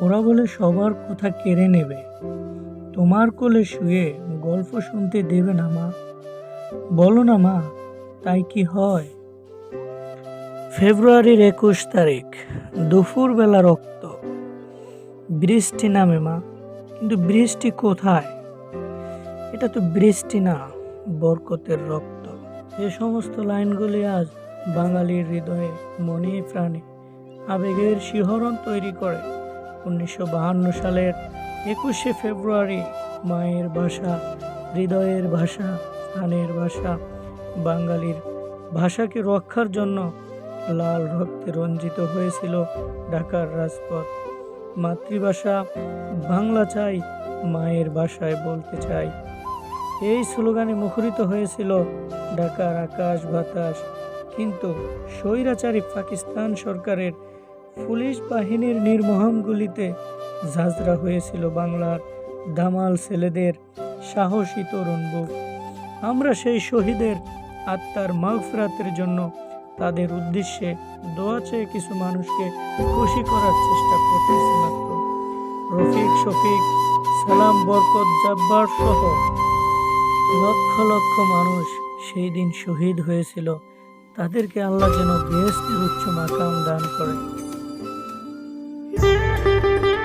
বলে, সবার কথা কেড়ে নেবে। তোমার কোলে শুয়ে গল্প শুনতে দেবে না মা। বলো না মা, তাই কি হয়? ফেব্রুয়ারির একুশ তারিখ, দুপুরবেলা রক্ত। বৃষ্টি নামে মা, কিন্তু বৃষ্টি কোথায়? এটা তো বৃষ্টি না, বরকতের রক্ত। যে সমস্ত লাইনগুলি আজ বাঙালির হৃদয়ে মনে প্রাণে আবেগের শিহরণ তৈরি করে উনিশশো সালের একুশে ফেব্রুয়ারি মায়ের ভাষা, হৃদয়ের ভাষা, প্রাণের ভাষা, বাঙালির ভাষাকে রক্ষার জন্য লাল রক্তে রঞ্জিত হয়েছিল ঢাকার রাজপথ। মাতৃভাষা বাংলা চাই, মায়ের ভাষায় বলতে চাই। এই স্লোগানে মুখরিত হয়েছিল ঢাকার আকাশ বাতাস, কিন্তু স্বৈরাচারী পাকিস্তান সরকারের পুলিশ বাহিনীর নির্মহাম গুলিতে ঝাঁঝরা হয়েছিল বাংলার দামাল ছেলেদের সাহসী তরুণ বুক আমরা সেই শহীদের আত্মার মাগফিরাতের জন্য তাদের উদ্দেশ্যে দোয়া চেয়ে কিছু মানুষকে খুশি করার চেষ্টা করতেছি মাত্র। রফিক, শফিক, সালাম, বরকত, জাব্বার সহ লক্ষ লক্ষ মানুষ সেই দিন শহীদ হয়েছিল। তাদেরকে আল্লাহ যেন বেহেস্তের উচ্চ মাকাম দান করে Thank you.